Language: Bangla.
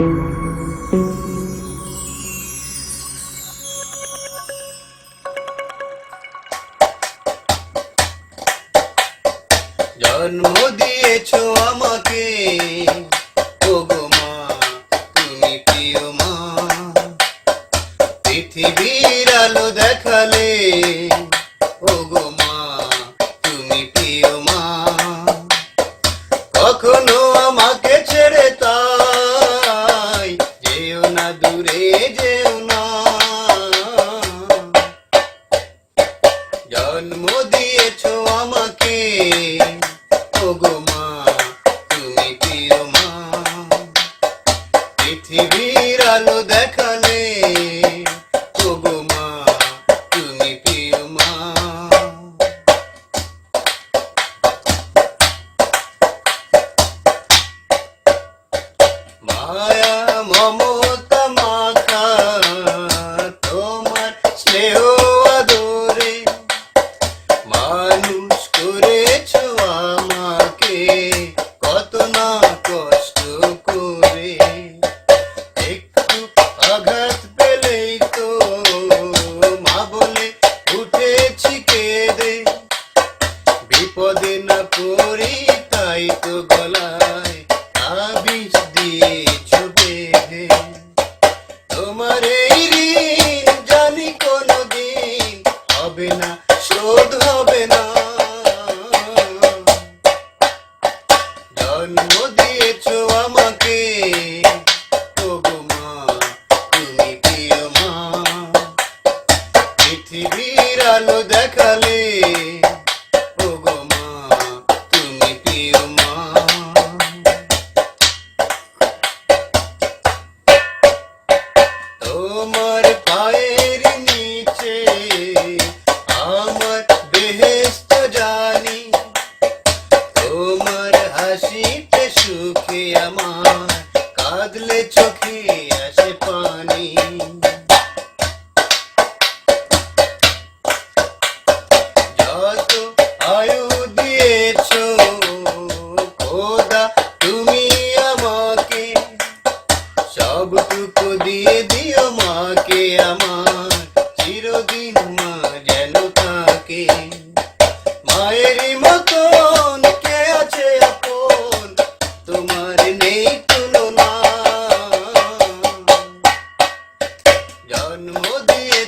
জন্ম দিয়েছ আমাকে। জন্ম দিয়েছ আমাকে। ওগো মা, তুমি প্রিয় মা। পৃথিবীর আলো দেখালে, ওগো মা, তুমি প্রিয় মা। মায়া, মমতা তোমার এই ঋণ জানি কোনদিন হবে না, শোধ হবে না। আমাকে মা, তুমি পৃথিবীর আলো দেখালে যত আয়ু দিয়েছ খোদা তুমি আমাকে। সবটুকু দিয়ে দিও মাকে আমার চিরদিন জন্ম দিয়ে